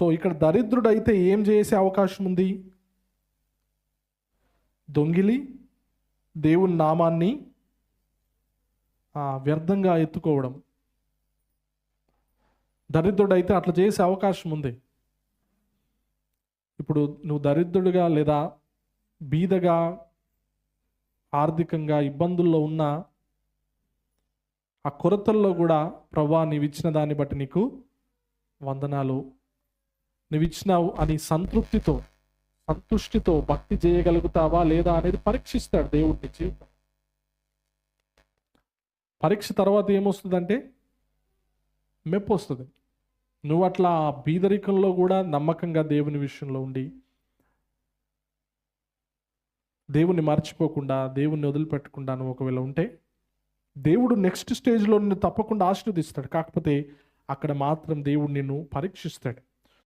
So ఇక్కడ దరిద్రుడు అయితే ఏం చేసే అవకాశం ఉంది? దొంగిలి దేవుని నామాన్ని వ్యర్థంగా ఎత్తుకోవడం. దరిద్రుడైతే అట్లా చేసే అవకాశం ఉంది. ఇప్పుడు నువ్వు దరిద్రుడిగా లేదా బీదగా ఆర్థికంగా ఇబ్బందుల్లో ఉన్న ఆ కొరతల్లో కూడా ప్రభా నీవిచ్చిన దాన్ని బట్టి నీకు వందనాలు. నువ్వు ఇచ్చినావు అని సంతృప్తితో సంతుష్టితో భక్తి చేయగలుగుతావా లేదా అనేది పరీక్షిస్తాడు దేవుడిని జీవితం పరీక్ష తర్వాత ఏమొస్తుందంటే మెప్పు వస్తుంది. నువ్వు అట్లా ఆ బీదరికంలో కూడా నమ్మకంగా దేవుని విషయంలో ఉండి దేవుణ్ణి మర్చిపోకుండా దేవుణ్ణి వదిలిపెట్టకుండా నువ్వు ఒకవేళ ఉంటే దేవుడు నెక్స్ట్ స్టేజ్లో నిన్ను తప్పకుండా ఆశీర్వదిస్తాడు. కాకపోతే అక్కడ మాత్రం దేవుడు నిన్ను పరీక్షిస్తాడు.